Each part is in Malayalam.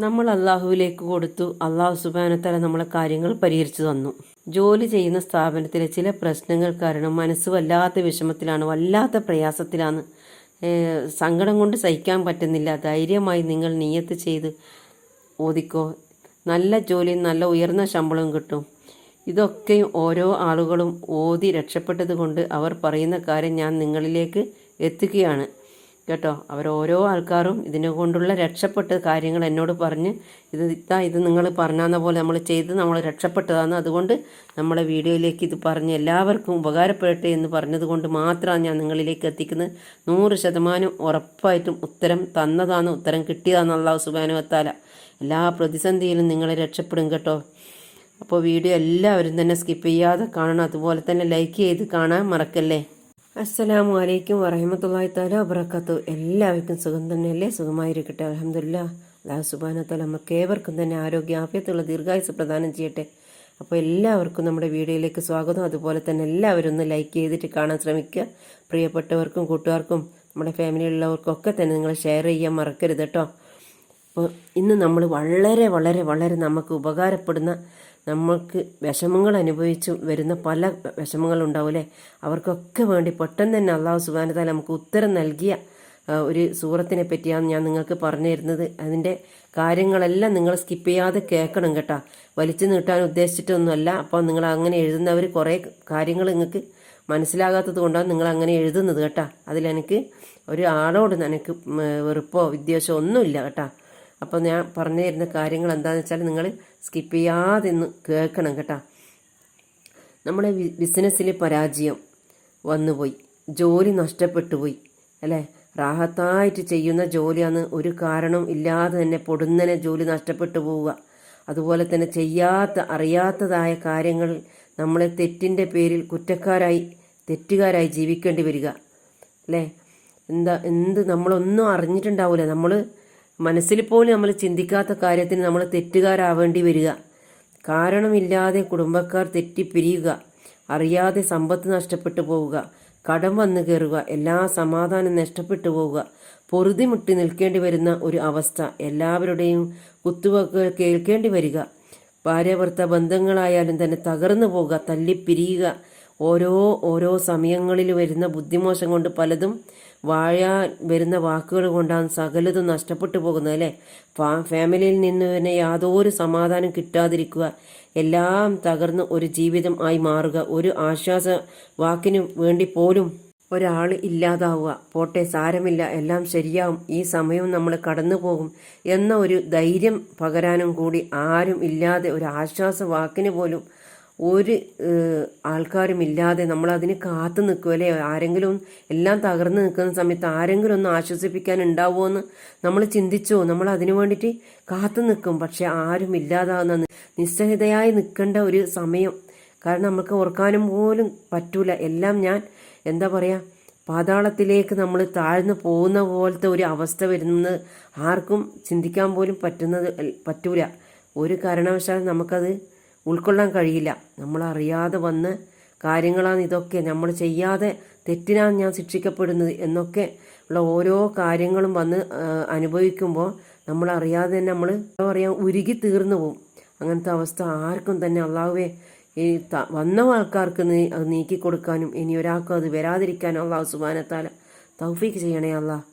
നമ്മൾ അള്ളാഹുവിലേക്ക് കൊടുത്തു. അള്ളാഹു സുബാനത്തല നമ്മളെ കാര്യങ്ങൾ പരിഹരിച്ചു തന്നു. ജോലി ചെയ്യുന്ന സ്ഥാപനത്തിലെ ചില പ്രശ്നങ്ങൾ കാരണം മനസ്സ് വല്ലാത്ത വിഷമത്തിലാണ് വല്ലാത്ത പ്രയാസത്തിലാണ്. സങ്കടം കൊണ്ട് സഹിക്കാൻ പറ്റുന്നില്ല. ധൈര്യമായി നിങ്ങൾ നീയത്ത് ചെയ്ത് ഓദിക്കോ നല്ല ജോലിയും നല്ല ഉയർന്ന ശമ്പളവും കിട്ടും. ഇതൊക്കെയും ഓരോ ആളുകളും ഓതി രക്ഷപ്പെട്ടത് കൊണ്ട് അവർ പറയുന്ന കാര്യം ഞാൻ നിങ്ങളിലേക്ക് എത്തിക്കുകയാണ് കേട്ടോ? അവർ ഓരോ ആൾക്കാരും ഇതിനെ കൊണ്ടുള്ള രക്ഷപ്പെട്ട കാര്യങ്ങൾ എന്നോട് പറഞ്ഞ് ഇത് ഇതാ ഇത് നിങ്ങൾ പറഞ്ഞാന്ന പോലെ നമ്മൾ ചെയ്ത് നമ്മൾ രക്ഷപ്പെട്ടതാണ് അതുകൊണ്ട് നമ്മളെ വീഡിയോയിലേക്ക് ഇത് പറഞ്ഞ് എല്ലാവർക്കും ഉപകാരപ്പെടട്ടെ എന്ന് പറഞ്ഞതുകൊണ്ട് മാത്രമാണ് ഞാൻ നിങ്ങളിലേക്ക് എത്തിക്കുന്നത്. നൂറ് ശതമാനം ഉറപ്പായിട്ടും ഉത്തരം തന്നതാണ് ഉത്തരം കിട്ടിയതാണ് അള്ളാഹു സുബാനുവത്താല എല്ലാ പ്രതിസന്ധിയിലും നിങ്ങളെ രക്ഷപ്പെടും കേട്ടോ. അപ്പോൾ വീഡിയോ എല്ലാവരും തന്നെ സ്കിപ്പ് ചെയ്യാതെ കാണണം. അതുപോലെ തന്നെ ലൈക്ക് ചെയ്ത് കാണാൻ മറക്കല്ലേ? അസ്സലാമു അലൈക്കും വറഹമത്തല്ലാഹി താല വബറക്കാത്തു എല്ലാവർക്കും സുഖം തന്നെയല്ലേ? സുഖമായിരിക്കട്ടെ. അലഹമില്ല അല്ലാഹു സുബാന താല നമുക്ക് ഏവർക്കും തന്നെ ആരോഗ്യ ആഫ്യത്തുള്ള ദീർഘായുസ് പ്രദാനം ചെയ്യട്ടെ. അപ്പോൾ എല്ലാവർക്കും നമ്മുടെ വീഡിയോയിലേക്ക് സ്വാഗതം. അതുപോലെ തന്നെ എല്ലാവരും ഒന്ന് ലൈക്ക് ചെയ്തിട്ട് കാണാൻ ശ്രമിക്കുക. പ്രിയപ്പെട്ടവർക്കും കൂട്ടുകാർക്കും നമ്മുടെ ഫാമിലിയിലുള്ളവർക്കും ഒക്കെ തന്നെ നിങ്ങൾ ഷെയർ ചെയ്യാൻ മറക്കരുത് കേട്ടോ. അപ്പോൾ ഇന്ന് നമ്മൾ വളരെ വളരെ വളരെ നമുക്ക് ഉപകാരപ്പെടുന്ന നമ്മൾക്ക് വിഷമങ്ങൾ അനുഭവിച്ച് വരുന്ന പല വിഷമങ്ങളുണ്ടാവില്ലേ അവർക്കൊക്കെ വേണ്ടി പെട്ടെന്ന് തന്നെ അള്ളാഹു സുബാനത്താൽ നമുക്ക് ഉത്തരം നൽകിയ ഒരു സൂറത്തിനെ പറ്റിയാണ് ഞാൻ നിങ്ങൾക്ക് പറഞ്ഞു തരുന്നത് അതിന്റെ കാര്യങ്ങളെല്ലാം നിങ്ങൾ സ്കിപ്പ് ചെയ്യാതെ കേൾക്കണം കേട്ടോ. വലിച്ചു നീട്ടാൻ ഉദ്ദേശിച്ചിട്ടൊന്നുമല്ല. അപ്പോൾ നിങ്ങൾ അങ്ങനെ എഴുതുന്നവർ കുറേ കാര്യങ്ങൾ നിങ്ങൾക്ക് മനസ്സിലാകാത്തത് കൊണ്ടാണ് നിങ്ങൾ അങ്ങനെ എഴുതുന്നത് കേട്ടോ. അതിലെനിക്ക് ഒരു ആളോട് എനിക്ക് വെറുപ്പോ വിദ്വേഷമോ ഒന്നുമില്ല കേട്ടോ. അപ്പോൾ ഞാൻ പറഞ്ഞു തരുന്ന കാര്യങ്ങൾ എന്താണെന്ന് വെച്ചാൽ നിങ്ങൾ സ്കിപ്പ് ചെയ്യാതെ ഒന്ന് കേൾക്കണം കേട്ടോ. നമ്മുടെ ബിസിനസ്സിൽ പരാജയം വന്നുപോയി. ജോലി നഷ്ടപ്പെട്ടു പോയി അല്ലേ? റാഹത്തായിട്ട് ചെയ്യുന്ന ജോലിയാണ് ഒരു കാരണം ഇല്ലാതെ തന്നെ പൊടുന്നനെ ജോലി നഷ്ടപ്പെട്ടു പോവുക. അതുപോലെ തന്നെ ചെയ്യാത്ത അറിയാത്തതായ കാര്യങ്ങൾ നമ്മളെ തെറ്റിന്റെ പേരിൽ കുറ്റക്കാരായി തെറ്റുകാരായി ജീവിക്കേണ്ടി വരിക. അല്ലേ? എന്താ എന്ത് നമ്മളൊന്നും അറിഞ്ഞിട്ടുണ്ടാവില്ല നമ്മൾ മനസ്സിൽ പോലും നമ്മൾ ചിന്തിക്കാത്ത കാര്യത്തിന് നമ്മൾ തെറ്റുകാരാവേണ്ടി വരിക. കാരണമില്ലാതെ കുടുംബക്കാർ തെറ്റിപ്പിരിയുക അറിയാതെ സമ്പത്ത് നഷ്ടപ്പെട്ടു പോവുക കടം വന്നു കയറുക എല്ലാ സമാധാനം നഷ്ടപ്പെട്ടു പോവുക പൊറുതി മുട്ടി നിൽക്കേണ്ടി വരുന്ന ഒരു അവസ്ഥ എല്ലാവരുടെയും കുത്തുവകൾ കേൾക്കേണ്ടി വരിക. ഭാര്യാഭർത്ത ബന്ധങ്ങളായാലും തന്നെ തകർന്നു പോവുക തല്ലിപ്പിരിയുക. ഓരോ ഓരോ സമയങ്ങളിൽ വരുന്ന ബുദ്ധിമോശം കൊണ്ട് പലതും വാഴാൻ വരുന്ന വാക്കുകൾ കൊണ്ടാണ് സകലതും നഷ്ടപ്പെട്ടു പോകുന്നത് അല്ലേ? ഫാമിലിയിൽ നിന്ന് തന്നെ യാതൊരു സമാധാനം കിട്ടാതിരിക്കുക എല്ലാം തകർന്ന് ഒരു ജീവിതം ആയി മാറുക ഒരു ആശ്വാസ വാക്കിനു വേണ്ടി പോലും ഒരാൾ ഇല്ലാതാവുക. പോട്ടെ സാരമില്ല എല്ലാം ശരിയാവും ഈ സമയവും നമ്മൾ കടന്നു പോകും എന്ന ഒരു ധൈര്യം പകരാനും കൂടി ആരും ഇല്ലാതെ ഒരു ആശ്വാസ വാക്കിന് പോലും ഒരു ആൾക്കാരുമില്ലാതെ അതിന് കാത്തു നിൽക്കും അല്ലേ ആരെങ്കിലും എല്ലാം തകർന്നു നിൽക്കുന്ന സമയത്ത് ആരെങ്കിലും ഒന്ന് ആശ്വസിപ്പിക്കാൻ ഉണ്ടാവുമോ എന്ന് നമ്മൾ ചിന്തിച്ചോ? നമ്മൾ അതിനു വേണ്ടിയിട്ട് കാത്തു നിൽക്കും. പക്ഷെ ആരും ഇല്ലാതാവുന്ന നിസ്സഹിതയായി നിൽക്കേണ്ട ഒരു സമയം. കാരണം നമുക്ക് ഓർക്കാനും പോലും പറ്റൂല. എല്ലാം ഞാൻ എന്താ പറയുക പാതാളത്തിലേക്ക് നമ്മൾ താഴ്ന്നു പോകുന്ന പോലത്തെ ഒരു അവസ്ഥ വരുന്നത് ആർക്കും ചിന്തിക്കാൻ പോലും പറ്റുന്നത് പറ്റൂല. ഒരു കാരണവശാലും നമുക്കത് ഉൾക്കൊള്ളാൻ കഴിയില്ല. നമ്മൾ അറിയാതെ വന്ന് കാര്യങ്ങളാണ് ഇതൊക്കെ നമ്മൾ ചെയ്യാതെ തെറ്റിനാണ് ഞാൻ ശിക്ഷിക്കപ്പെടുന്നത് എന്നൊക്കെ ഉള്ള ഓരോ കാര്യങ്ങളും വന്ന് അനുഭവിക്കുമ്പോൾ നമ്മൾ അറിയാതെ തന്നെ നമ്മൾ എന്താ പറയുക ഉരുകി തീർന്നു പോകും അങ്ങനത്തെ അവസ്ഥ ആർക്കും തന്നെ അള്ളാഹുവേ ഈ വന്ന ആൾക്കാർക്ക് നീ അത് നീക്കി കൊടുക്കാനും ഇനി ഒരാൾക്കും അത് വരാതിരിക്കാനും അള്ളാഹു സുബാനത്താല തൗഫീക്ക് ചെയ്യണേ അള്ളാഹ്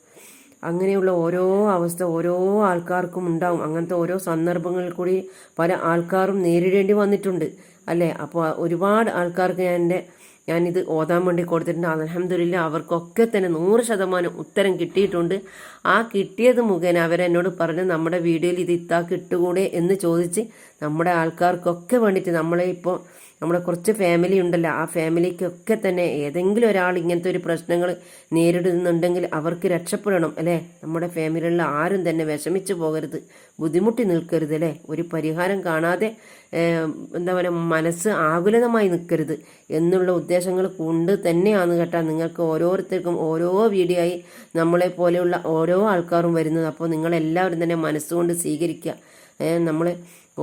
അങ്ങനെയുള്ള ഓരോ അവസ്ഥ ഓരോ ആൾക്കാർക്കും ഉണ്ടാവും. അങ്ങനത്തെ ഓരോ സന്ദർഭങ്ങളിൽ കൂടി പല ആൾക്കാരും നേരിടേണ്ടി വന്നിട്ടുണ്ട്. അല്ലേ? അപ്പോൾ ഒരുപാട് ആൾക്കാർക്ക് ഞാൻ എന്റെ ഞാനിത് ഓതാൻ വേണ്ടി കൊടുത്തിട്ടുണ്ട്. അലഹമില്ല അവർക്കൊക്കെ തന്നെ നൂറ് ശതമാനം ഉത്തരം കിട്ടിയിട്ടുണ്ട്. ആ കിട്ടിയത് മുഖേന അവരെന്നോട് പറഞ്ഞ് നമ്മുടെ വീഡിയോയിൽ ഇത് ഇത്താ കിട്ടുകൂടെ? എന്ന് ചോദിച്ച് നമ്മുടെ ആൾക്കാർക്കൊക്കെ വേണ്ടിയിട്ട് നമ്മളെ ഇപ്പോൾ നമ്മുടെ കുറച്ച് ഫാമിലി ഉണ്ടല്ലോ ആ ഫാമിലിക്കൊക്കെ തന്നെ ഏതെങ്കിലും ഒരാൾ ഇങ്ങനത്തെ ഒരു പ്രശ്നങ്ങൾ നേരിടുന്നുണ്ടെങ്കിൽ അവർക്ക് രക്ഷപ്പെടണം അല്ലേ? നമ്മുടെ ഫാമിലിയിലുള്ള ആരും തന്നെ വിഷമിച്ചു പോകരുത് ബുദ്ധിമുട്ടി നിൽക്കരുത് അല്ലേ? ഒരു പരിഹാരം കാണാതെ എന്താ പറയുക മനസ്സ് ആകുലതമായി നിൽക്കരുത് എന്നുള്ള ഉദ്ദേശങ്ങൾ കൊണ്ട് തന്നെയാണ് കേട്ടോ നിങ്ങൾക്ക് ഓരോരുത്തർക്കും ഓരോ വീഡിയോ ആയി നമ്മളെ പോലെയുള്ള ഓരോ ആൾക്കാരും വരുന്നത്. അപ്പോൾ നിങ്ങളെല്ലാവരും തന്നെ മനസ്സുകൊണ്ട് സ്വീകരിക്കുക. നമ്മൾ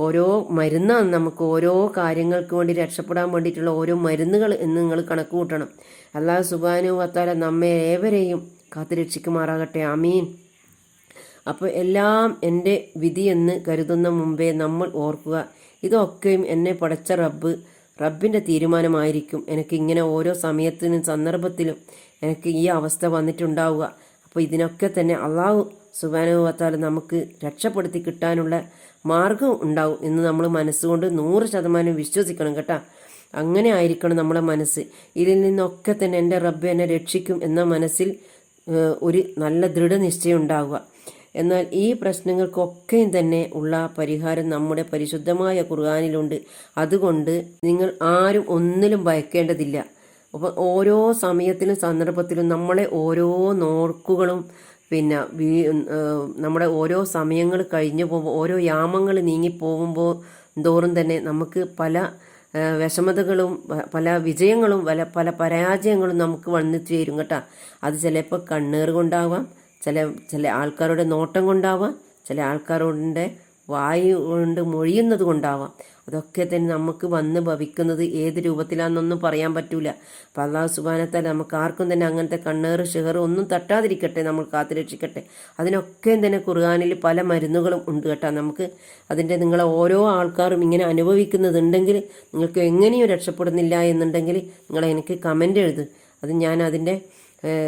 ഓരോ മരുന്നാണ് നമുക്ക് ഓരോ കാര്യങ്ങൾക്ക് വേണ്ടി രക്ഷപ്പെടാൻ വേണ്ടിയിട്ടുള്ള ഓരോ മരുന്നുകൾ എന്ന് നിങ്ങൾ കണക്ക് കൂട്ടണം. അള്ളാഹു സുബാനു വത്താല നമ്മെ ഏവരെയും കാത്തുരക്ഷിക്കുമാറാകട്ടെ. അമീൻ അപ്പോൾ എല്ലാം എന്റെ എന്ന് കരുതുന്ന മുമ്പേ നമ്മൾ ഓർക്കുക ഇതൊക്കെയും എന്നെ പടച്ച റബ്ബ് റബ്ബിന്റെ തീരുമാനമായിരിക്കും. എനിക്ക് ഇങ്ങനെ ഓരോ സമയത്തിനും സന്ദർഭത്തിലും എനിക്ക് ഈ അവസ്ഥ വന്നിട്ടുണ്ടാവുക. അപ്പോൾ ഇതിനൊക്കെ തന്നെ അള്ളാഹു സുബാനുവത്താൽ നമുക്ക് രക്ഷപ്പെടുത്തി കിട്ടാനുള്ള മാർഗം ഉണ്ടാവും എന്ന് നമ്മൾ മനസ്സുകൊണ്ട് നൂറ് ശതമാനം വിശ്വസിക്കണം കേട്ടോ. അങ്ങനെ ആയിരിക്കണം നമ്മളെ മനസ്സ്. ഇതിൽ നിന്നൊക്കെ തന്നെ എന്റെ റബ്ബ് എന്നെ രക്ഷിക്കും എന്ന മനസ്സിൽ ഒരു നല്ല ദൃഢനിശ്ചയം ഉണ്ടാവുക എന്നാൽ ഈ പ്രശ്നങ്ങൾക്കൊക്കെയും തന്നെ ഉള്ള പരിഹാരം നമ്മുടെ പരിശുദ്ധമായ ഖുർആാനിലുണ്ട്. അതുകൊണ്ട് നിങ്ങൾ ആരും ഒന്നിലും ഭയക്കേണ്ടതില്ല. അപ്പം ഓരോ സമയത്തിലും സന്ദർഭത്തിലും നമ്മളെ ഓരോ നോക്കുകളും പിന്നെ നമ്മുടെ ഓരോ സമയങ്ങൾ കഴിഞ്ഞു പോകുമ്പോൾ ഓരോ യാമങ്ങൾ നീങ്ങിപ്പോകുമ്പോൾ തോറും തന്നെ നമുക്ക് പല വിഷമതകളും പല വിജയങ്ങളും പല പല പരാജയങ്ങളും നമുക്ക് വന്നു ചേരും കേട്ടോ. അത് ചിലപ്പോൾ കണ്ണീർ കൊണ്ടാവാം ചില ചില ആൾക്കാരുടെ നോട്ടം കൊണ്ടാവാം ചില ആൾക്കാരുടെ വായു കൊണ്ട് മൊഴിയുന്നത് കൊണ്ടാവാം. അതൊക്കെ തന്നെ നമുക്ക് വന്ന് ഭവിക്കുന്നത് ഏത് രൂപത്തിലാണെന്നൊന്നും പറയാൻ പറ്റൂല. അപ്പം അള്ളാഹു സുബാനത്താൽ നമുക്ക് ആർക്കും തന്നെ അങ്ങനത്തെ കണ്ണേറ് ഷെഹർ ഒന്നും തട്ടാതിരിക്കട്ടെ നമ്മൾ കാത്തുരക്ഷിക്കട്ടെ അതിനൊക്കെ തന്നെ ഖുർആാനിൽ പല മരുന്നുകളും ഉണ്ട് കേട്ടോ. നമുക്ക് അതിന്റെ നിങ്ങളെ ഓരോ ആൾക്കാരും ഇങ്ങനെ അനുഭവിക്കുന്നതുണ്ടെങ്കിൽ നിങ്ങൾക്ക് എങ്ങനെയും രക്ഷപ്പെടുന്നില്ല എന്നുണ്ടെങ്കിൽ നിങ്ങൾ എനിക്ക് കമന്റ് എഴുത്. അത് ഞാൻ അതിന്റെ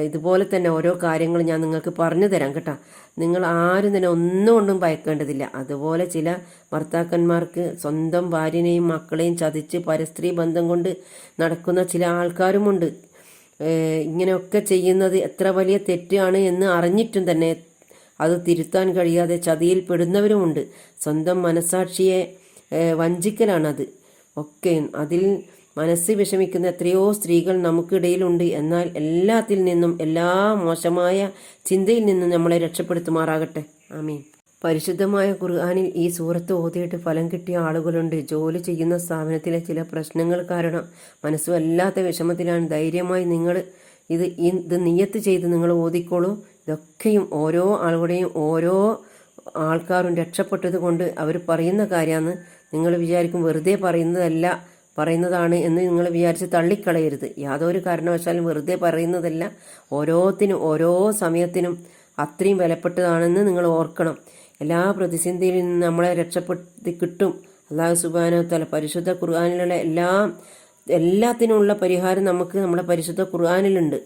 ഇതുപോലെ തന്നെ ഓരോ കാര്യങ്ങൾ ഞാൻ നിങ്ങൾക്ക് പറഞ്ഞു തരാം കേട്ടോ. നിങ്ങൾ ആരും തന്നെ ഒന്നും കൊണ്ടും ഭയക്കേണ്ടതില്ല. അതുപോലെ ചില ഭർത്താക്കന്മാർക്ക് സ്വന്തം ഭാര്യനെയും മക്കളെയും ചതിച്ച് പരസ്ത്രീ ബന്ധം കൊണ്ട് നടക്കുന്ന ചില ആൾക്കാരുമുണ്ട്. ഇങ്ങനെയൊക്കെ ചെയ്യുന്നത് എത്ര വലിയ തെറ്റാണ് എന്ന് അറിഞ്ഞിട്ടും തന്നെ അത് തിരുത്താൻ കഴിയാതെ ചതിയിൽ പെടുന്നവരുമുണ്ട്. സ്വന്തം മനസാക്ഷിയെ വഞ്ചിക്കലാണത്. ഒക്കെ അതിൽ മനസ്സ് വിഷമിക്കുന്ന എത്രയോ സ്ത്രീകൾ നമുക്കിടയിലുണ്ട്. എന്നാൽ എല്ലാത്തിൽ നിന്നും എല്ലാ മോശമായ ചിന്തയിൽ നിന്നും നമ്മളെ രക്ഷപ്പെടുത്തുമാറാകട്ടെ. ആമീൻ. പരിശുദ്ധമായ ഖുർആാനിൽ ഈ സൂറത്ത് ഓതിയിട്ട് ഫലം കിട്ടിയ ആളുകളുണ്ട്. ജോലി ചെയ്യുന്ന സ്ഥാപനത്തിലെ ചില പ്രശ്നങ്ങൾ കാരണം മനസ്സ് വല്ലാത്ത വിഷമത്തിലാണ്. ധൈര്യമായി നിങ്ങൾ ഇത് ഇത് നിയത്ത് ചെയ്ത് നിങ്ങൾ ഓതിക്കോളൂ. ഇതൊക്കെയും ഓരോ ആളുകളുടെയും ഓരോ ആൾക്കാരും രക്ഷപ്പെട്ടത് കൊണ്ട് അവർ പറയുന്ന കാര്യമാണ്. നിങ്ങൾ വിചാരിക്കും വെറുതെ പറയുന്നതല്ല. പറയുന്നതാണ് എന്ന് നിങ്ങൾ വിചാരിച്ച് തള്ളിക്കളയരുത്. യാതൊരു കാരണവശാലും വെറുതെ പറയുന്നതല്ല. ഓരോത്തിനും ഓരോ സമയത്തിനും അത്രയും വിലപ്പെട്ടതാണെന്ന് നിങ്ങൾ ഓർക്കണം. എല്ലാ പ്രതിസന്ധിയിൽ നിന്ന് നമ്മളെ രക്ഷപ്പെടുത്തി കിട്ടും. അള്ളാഹു സുബാന തല പരിശുദ്ധ ഖുർആാനിലുള്ള എല്ലാ എല്ലാത്തിനുമുള്ള പരിഹാരം നമുക്ക് നമ്മുടെ പരിശുദ്ധ ഖുർആാനിലുണ്ട്.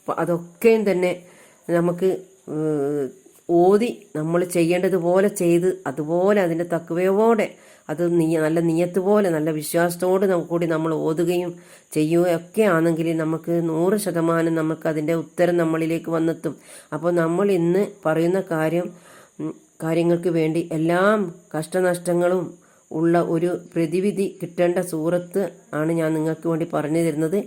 അപ്പോൾ അതൊക്കെയും തന്നെ നമുക്ക് ഓതി നമ്മൾ ചെയ്യേണ്ടതുപോലെ ചെയ്ത് അതുപോലെ അതിന്റെ തക്കവയോടെ അത് നീ നല്ല നീയത്ത് പോലെ നല്ല വിശ്വാസത്തോട് കൂടി നമ്മൾ ഓതുകയും ചെയ്യുകയൊക്കെ ആണെങ്കിൽ നമുക്ക് നൂറ് ശതമാനം നമുക്ക് അതിന്റെ ഉത്തരം നമ്മളിലേക്ക് വന്നെത്തും. അപ്പോൾ നമ്മൾ ഇന്ന് പറയുന്ന കാര്യം കാര്യങ്ങൾക്ക് വേണ്ടി എല്ലാം കഷ്ടനഷ്ടങ്ങളും ഉള്ള ഒരു പ്രതിവിധി കിട്ടേണ്ട സൂറത്ത് ആണ് ഞാൻ നിങ്ങൾക്ക് വേണ്ടി പറഞ്ഞു തരുന്നത്.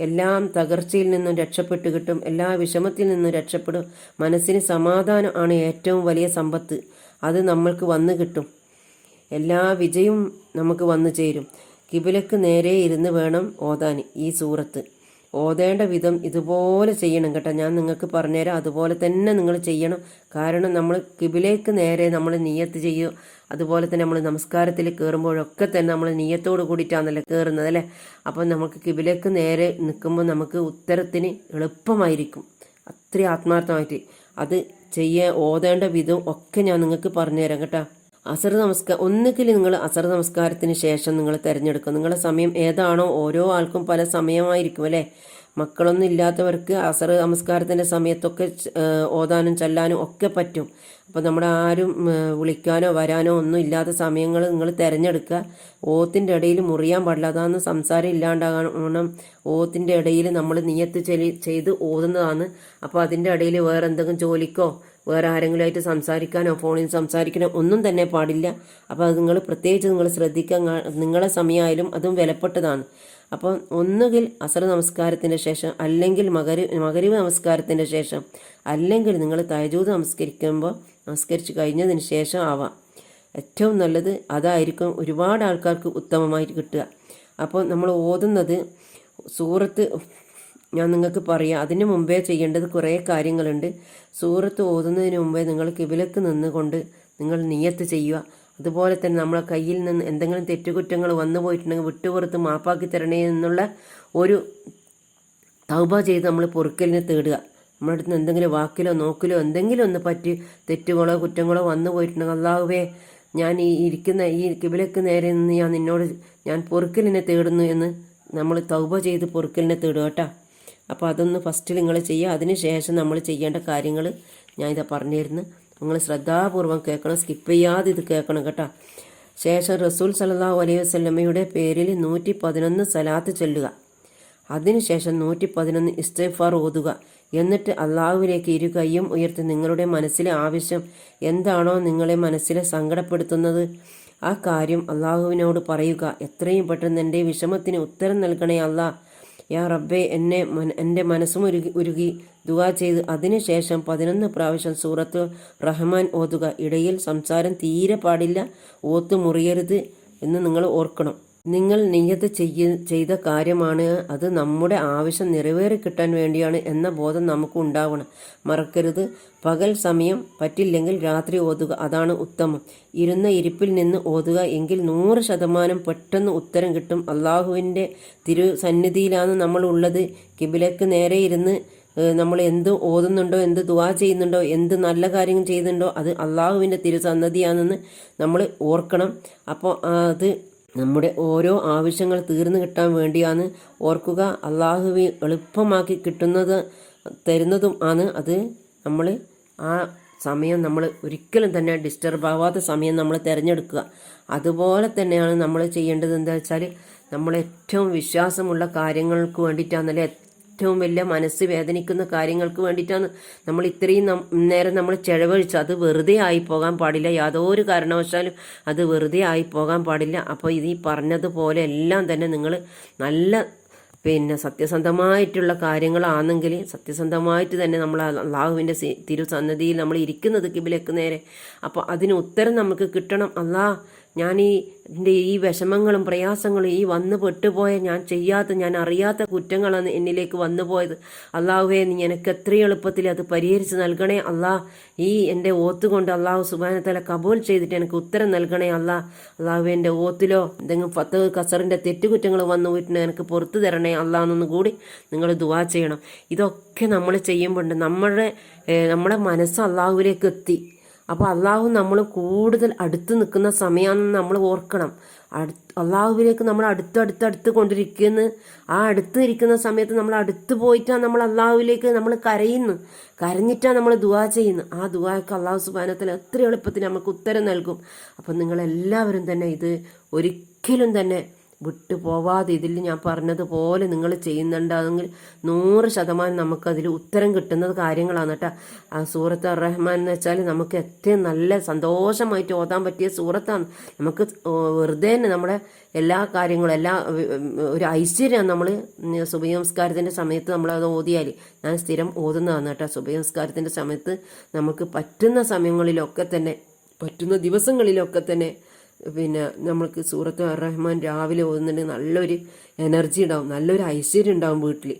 എല്ലാം തകർച്ചയിൽ നിന്നും രക്ഷപ്പെട്ട് കിട്ടും എല്ലാ വിഷമത്തിൽ നിന്നും രക്ഷപ്പെടും. മനസ്സിന് സമാധാനം ആണ് ഏറ്റവും വലിയ സമ്പത്ത്. അത് നമ്മൾക്ക് വന്നു കിട്ടും. എല്ലാ വിജയവും നമുക്ക് വന്നു ചേരും. കിബിലക്ക് നേരെ ഇരുന്ന് വേണം ഓതാൻ ഈ സൂറത്ത്. ഓതേണ്ട വിധം ഇതുപോലെ ചെയ്യണം കേട്ടോ. ഞാൻ നിങ്ങൾക്ക് പറഞ്ഞുതരാം. അതുപോലെ തന്നെ നിങ്ങൾ ചെയ്യണം. കാരണം നമ്മൾ കിബിലേക്ക് നേരെ നമ്മൾ നീയത്ത് ചെയ്യും അതുപോലെ തന്നെ നമ്മൾ നമസ്കാരത്തിൽ കയറുമ്പോഴൊക്കെ തന്നെ നമ്മൾ നീയത്തോട് കൂടിയിട്ടാണല്ലോ കയറുന്നത് അല്ലേ? അപ്പം നമുക്ക് കിബിലേക്ക് നേരെ നിൽക്കുമ്പോൾ നമുക്ക് ഉത്തരത്തിന് എളുപ്പമായിരിക്കും. അത്രയും ആത്മാർത്ഥമായിട്ട്. അത് ചെയ്യാൻ ഓതേണ്ട വിധം ഒക്കെ ഞാൻ നിങ്ങൾക്ക് പറഞ്ഞുതരാം കേട്ടോ. അസർ നമസ്കാരം ഒന്നുകിൽ നിങ്ങൾ അസർ നമസ്കാരത്തിന് ശേഷം നിങ്ങൾ തിരഞ്ഞെടുക്കും. നിങ്ങളുടെ സമയം ഏതാണോ ഓരോ ആൾക്കും പല സമയമായിരിക്കും അല്ലേ? മക്കളൊന്നും ഇല്ലാത്തവർക്ക് അസർ നമസ്കാരത്തിന്റെ സമയത്തൊക്കെ ഓതാനും ചെല്ലാനും ഒക്കെ പറ്റും. അപ്പോൾ നമ്മുടെ ആരും വിളിക്കാനോ വരാനോ ഒന്നും ഇല്ലാത്ത സമയങ്ങൾ നിങ്ങൾ തിരഞ്ഞെടുക്കുക. ഓത്തിന്റെ ഇടയിൽ മുറിയാൻ പാടില്ല. അതാണ് സംസാരം ഇല്ലാണ്ടാകണം. ഓത്തിന്റെ ഇടയിൽ നമ്മൾ നിയത്ത് ചെലി ചെയ്ത് ഓതുന്നതാണ്. അപ്പോൾ അതിന്റെ ഇടയിൽ വേറെ എന്തെങ്കിലും ജോലിക്കോ വേറെ ആരെങ്കിലുമായിട്ട് സംസാരിക്കാനോ ഫോണിൽ സംസാരിക്കാനോ ഒന്നും തന്നെ പാടില്ല. അപ്പോൾ അത് നിങ്ങൾ പ്രത്യേകിച്ച് നിങ്ങൾ ശ്രദ്ധിക്കാൻ നിങ്ങളെ സമയമായാലും അതും വിലപ്പെട്ടതാണ്. അപ്പം ഒന്നുകിൽ അസർ നമസ്കാരത്തിന്റെ ശേഷം അല്ലെങ്കിൽ മകരി മകരീവ് നമസ്കാരത്തിന്റെ ശേഷം അല്ലെങ്കിൽ നിങ്ങൾ തയജൂത് നമസ്കരിക്കുമ്പോൾ നമസ്കരിച്ച് കഴിഞ്ഞതിന് ശേഷം ആവാം. ഏറ്റവും നല്ലത് അതായിരിക്കും ഒരുപാട് ആൾക്കാർക്ക് ഉത്തമമായിട്ട് കിട്ടുക. അപ്പോൾ നമ്മൾ ഓതുന്നത് സൂറത്ത് ഞാൻ നിങ്ങൾക്ക് പറയാം അതിന് മുമ്പേ ചെയ്യേണ്ടത് കുറേ കാര്യങ്ങളുണ്ട്. സൂറത്ത് ഓതുന്നതിന് മുമ്പേ നിങ്ങൾ കിബിലക്ക് നിന്നുകൊണ്ട് നിങ്ങൾ നിയത്ത് ചെയ്യുക. അതുപോലെ തന്നെ നമ്മളെ കയ്യിൽ നിന്ന് എന്തെങ്കിലും തെറ്റുകുറ്റങ്ങൾ വന്നു പോയിട്ടുണ്ടെങ്കിൽ വിട്ടുപുറത്ത് മാപ്പാക്കി തരണേ എന്നുള്ള ഒരു തൗബ ചെയ്ത് നമ്മൾ പൊറുക്കലിനെ തേടുക. നമ്മുടെ അടുത്ത് എന്തെങ്കിലും വാക്കിലോ നോക്കിലോ എന്തെങ്കിലും ഒന്ന് പറ്റി തെറ്റുകളോ കുറ്റങ്ങളോ വന്നു പോയിട്ടുണ്ടെങ്കിൽ അള്ളാഹുവേ ഞാൻ ഈ ഇരിക്കുന്ന ഈ കിബിലക്ക് നേരെ നിന്ന് ഞാൻ നിന്നോട് ഞാൻ പൊറുക്കലിനെ തേടുന്നു എന്ന് നമ്മൾ തൗബ ചെയ്ത് പൊറുക്കലിനെ തേടുക കേട്ടോ. അപ്പോൾ അതൊന്ന് ഫസ്റ്റ് നിങ്ങൾ ചെയ്യുക അതിന് ശേഷം നമ്മൾ ചെയ്യേണ്ട കാര്യങ്ങൾ ഞാൻ ഇതാ പറഞ്ഞിരുന്നു. നിങ്ങൾ ശ്രദ്ധാപൂർവം കേൾക്കണം. സ്കിപ്പ് ചെയ്യാതെ ഇത് കേൾക്കണം കേട്ടോ. ശേഷം റസൂൽ സല്ലല്ലാഹു അലൈഹി വസല്ലമയുടെ പേരിൽ നൂറ്റി പതിനൊന്ന് സലാത്ത് ചൊല്ലുക. അതിനുശേഷം നൂറ്റി പതിനൊന്ന് ഇസ്തഫാർ ഓതുക. എന്നിട്ട് അള്ളാഹുവിലേക്ക് ഇരു കൈയും ഉയർത്തി നിങ്ങളുടെ മനസ്സിലെ ആവശ്യം എന്താണോ നിങ്ങളെ മനസ്സിലെ സങ്കടപ്പെടുത്തുന്നത് ആ കാര്യം അള്ളാഹുവിനോട് പറയുക. എത്രയും പെട്ടെന്ന് എന്റെ വിഷമത്തിന് ഉത്തരം നൽകണേ അള്ളാഹ് യാ റബ്ബെ എന്നെ എന്റെ മനസ്സും ഉരുകി ഉരുകി ദുവാ ചെയ്ത്. അതിനുശേഷം പതിനൊന്ന് പ്രാവശ്യം സൂറത്ത് റഹ്മാൻ ഓതുക. ഇടയിൽ സംസാരം തീരെ പാടില്ല. ഓത്ത് മുറിയരുത് എന്ന് നിങ്ങൾ ഓർക്കണം. നിങ്ങൾ നിയത് ചെയ്യ ചെയ്ത കാര്യമാണ്. അത് നമ്മുടെ ആവശ്യം നിറവേറി കിട്ടാൻ വേണ്ടിയാണ് എന്ന ബോധം നമുക്ക് ഉണ്ടാവണം മറക്കരുത്. പകൽ സമയം പറ്റില്ലെങ്കിൽ രാത്രി ഓതുക. അതാണ് ഉത്തമം. ഇരുന്ന ഇരിപ്പിൽ നിന്ന് ഓതുക എങ്കിൽ നൂറ് ശതമാനം പെട്ടെന്ന് ഉത്തരം കിട്ടും. അള്ളാഹുവിന്റെ തിരു സന്നിധിയിലാണ് നമ്മൾ ഉള്ളത്. കിബിലക്ക് നേരെ ഇരുന്ന് നമ്മൾ എന്ത് ഓതുന്നുണ്ടോ എന്ത് ദുവാ ചെയ്യുന്നുണ്ടോ എന്ത് നല്ല കാര്യം ചെയ്യുന്നുണ്ടോ അത് അള്ളാഹുവിന്റെ തിരുസന്നതിയാണെന്ന് നമ്മൾ ഓർക്കണം. അപ്പോൾ അത് നമ്മുടെ ഓരോ ആവശ്യങ്ങൾ തീർന്നു കിട്ടാൻ വേണ്ടിയാണ് ഓർക്കുക. അള്ളാഹുവി എളുപ്പമാക്കി കിട്ടുന്നത് തരുന്നതും ആണ്. അത് നമ്മൾ ആ സമയം നമ്മൾ ഒരിക്കലും തന്നെ ഡിസ്റ്റർബ് ആവാത്ത സമയം നമ്മൾ തിരഞ്ഞെടുക്കുക. അതുപോലെ തന്നെയാണ് നമ്മൾ ചെയ്യേണ്ടത് എന്താ വെച്ചാൽ നമ്മൾ ഏറ്റവും വിശ്വാസമുള്ള കാര്യങ്ങൾക്ക് വേണ്ടിയിട്ടാണല്ലേ ഏറ്റവും വലിയ മനസ്സ് വേദനിക്കുന്ന കാര്യങ്ങൾക്ക് വേണ്ടിയിട്ടാണ് നമ്മൾ ഇത്രയും നേരം നമ്മൾ ചെലവഴിച്ചു അത് വെറുതെ ആയി പോകാൻ പാടില്ല. യാതൊരു കാരണവശാലും അത് വെറുതെ ആയി പോകാൻ പാടില്ല. അപ്പോൾ ഇത് ഈ പറഞ്ഞതുപോലെ എല്ലാം തന്നെ നിങ്ങൾ നല്ല പിന്നെ സത്യസന്ധമായിട്ടുള്ള കാര്യങ്ങളാണെങ്കിൽ സത്യസന്ധമായിട്ട് തന്നെ നമ്മൾ അള്ളാഹുവിന്റെ തിരുസന്നതിയിൽ നമ്മൾ ഇരിക്കുന്നത് കിബിലേക്ക് നേരെ. അപ്പോൾ അതിന് ഉത്തരം നമുക്ക് കിട്ടണം. അല്ലാ ഞാൻ ഈ എന്റെ ഈ വിഷമങ്ങളും പ്രയാസങ്ങളും ഈ വന്ന് പെട്ടുപോയ ഞാൻ ചെയ്യാത്ത ഞാൻ അറിയാത്ത കുറ്റങ്ങളാണ് എന്നിലേക്ക് വന്നു പോയത്. അള്ളാഹുവെ നീ എനിക്ക് എത്ര എളുപ്പത്തിൽ അത് പരിഹരിച്ച് നൽകണേ അള്ളാഹ് ഈ എന്റെ ഓത്ത് കൊണ്ട് അള്ളാഹു സുബാനത്തല കബൂൽ ചെയ്തിട്ട് എനിക്ക് ഉത്തരം നൽകണേ അള്ളാ. അള്ളാഹു എന്റെ ഓത്തിലോ എന്തെങ്കിലും ഫത്ത് കസറിന്റെ തെറ്റുകുറ്റങ്ങൾ വന്നു പോയിട്ടുണ്ട് എനിക്ക് പുറത്തു തരണേ അള്ളാഹെന്നൊന്നും കൂടി നിങ്ങൾ ദുവാ ചെയ്യണം. ഇതൊക്കെ നമ്മൾ ചെയ്യുമ്പോണ്ട് നമ്മുടെ നമ്മുടെ മനസ്സ് അള്ളാഹുവിലേക്ക് എത്തി. അപ്പോൾ അള്ളാഹു നമ്മൾ കൂടുതൽ അടുത്ത് നിൽക്കുന്ന സമയമാണെന്ന് നമ്മൾ ഓർക്കണം. അടുത്ത് അള്ളാഹുവിലേക്ക് നമ്മൾ അടുത്ത് അടുത്ത് അടുത്ത് കൊണ്ടിരിക്കുന്നു. ആ അടുത്ത് ഇരിക്കുന്ന സമയത്ത് നമ്മൾ അടുത്ത് പോയിട്ടാണ് നമ്മൾ അള്ളാഹുവിലേക്ക് നമ്മൾ കരയുന്നു. കരഞ്ഞിട്ടാണ് നമ്മൾ ദുവാ ചെയ്യുന്നു. ആ ദുവാക്ക് അള്ളാഹു സുബാനത്തിൽ എത്ര എളുപ്പത്തിൽ നമുക്ക് ഉത്തരം നൽകും. അപ്പം നിങ്ങളെല്ലാവരും തന്നെ ഇത് ഒരിക്കലും തന്നെ വിട്ടു പോവാതെ ഇതിൽ ഞാൻ പറഞ്ഞതുപോലെ നിങ്ങൾ ചെയ്യുന്നുണ്ടാണെങ്കിൽ നൂറ് ശതമാനം നമുക്കതിൽ ഉത്തരം കിട്ടുന്നത് കാര്യങ്ങളാണ് കേട്ടോ. ആ സൂറത്ത് റഹ്മാൻ എന്ന് വെച്ചാൽ നമുക്ക് ഏറ്റവും നല്ല സന്തോഷമായിട്ട് ഓതാൻ പറ്റിയ സൂറത്താണ്. നമുക്ക് വെറുതെ തന്നെ നമ്മുടെ എല്ലാ കാര്യങ്ങളും എല്ലാ ഒരു ഐശ്വര്യമാണ് നമ്മൾ സുഭയംസ്കാരത്തിന്റെ സമയത്ത് നമ്മൾ അത് ഓതിയാൽ ഞാൻ സ്ഥിരം ഓതുന്നതാണ് കേട്ടോ. സുഭയംസ്കാരത്തിന്റെ സമയത്ത് നമുക്ക് പറ്റുന്ന സമയങ്ങളിലൊക്കെ തന്നെ പറ്റുന്ന ദിവസങ്ങളിലൊക്കെ തന്നെ പിന്നെ നമ്മൾക്ക് സൂറത്ത് അറഹ്മാൻ റഹ്മാൻ രാവിലെ ഓതുന്നുണ്ടെങ്കിൽ നല്ലൊരു എനർജി ഉണ്ടാവും നല്ലൊരു ഐശ്വര്യം ഉണ്ടാവും വീട്ടിൽ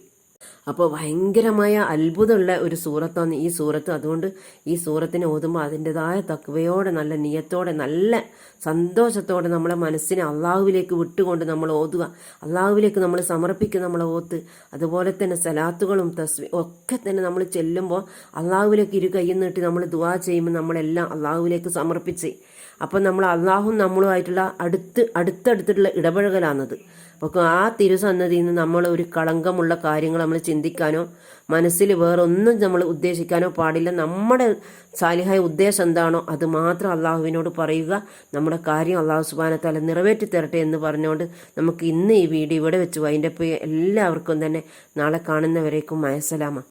അപ്പോൾ ഭയങ്കരമായ അത്ഭുതമുള്ള ഒരു സൂറത്താണ് ഈ സൂറത്ത്. അതുകൊണ്ട് ഈ സൂറത്തിനെ ഓതുമ്പോൾ അതിന്റെതായ തക്വയോടെ നല്ല നിയത്തോടെ നല്ല സന്തോഷത്തോടെ നമ്മളെ മനസ്സിനെ അള്ളാഹുവിലേക്ക് വിട്ടുകൊണ്ട് നമ്മൾ ഓതുക. അള്ളാഹുവിലേക്ക് നമ്മൾ സമർപ്പിക്കുക നമ്മളെ ഓത്ത്. അതുപോലെ തന്നെ സലാത്തുകളും തസ്വി ഒക്കെ തന്നെ നമ്മൾ ചെല്ലുമ്പോൾ അള്ളാഹുവിലേക്ക് ഇരു കൈ നീട്ടി നമ്മൾ ദുവാ ചെയ്യുമ്പോൾ നമ്മളെല്ലാം അള്ളാഹുവിലേക്ക് സമർപ്പിച്ച്. അപ്പം നമ്മൾ അള്ളാഹും നമ്മളുമായിട്ടുള്ള അടുത്ത് അടുത്തടുത്തിട്ടുള്ള ഇടപഴകലാണത്. അപ്പോൾ ആ തിരുസന്നതിയിൽ നിന്ന് നമ്മൾ ഒരു കളങ്കമുള്ള കാര്യങ്ങൾ നമ്മൾ ചിന്തിക്കാനോ മനസ്സിൽ വേറൊന്നും നമ്മൾ ഉദ്ദേശിക്കാനോ പാടില്ല. നമ്മുടെ സാലിഹായ ഉദ്ദേശം എന്താണോ അത് മാത്രം അള്ളാഹുവിനോട് പറയുക. നമ്മുടെ കാര്യം അള്ളാഹു സുബാനത്താല നിറവേറ്റി തരട്ടെ എന്ന് പറഞ്ഞുകൊണ്ട് നമുക്ക് ഇന്ന് ഈ വീഡിയോ ഇവിടെ വെച്ചു ചെയ്യാം. എല്ലാവർക്കും തന്നെ നാളെ കാണുന്നവരേക്കും മയസലാമ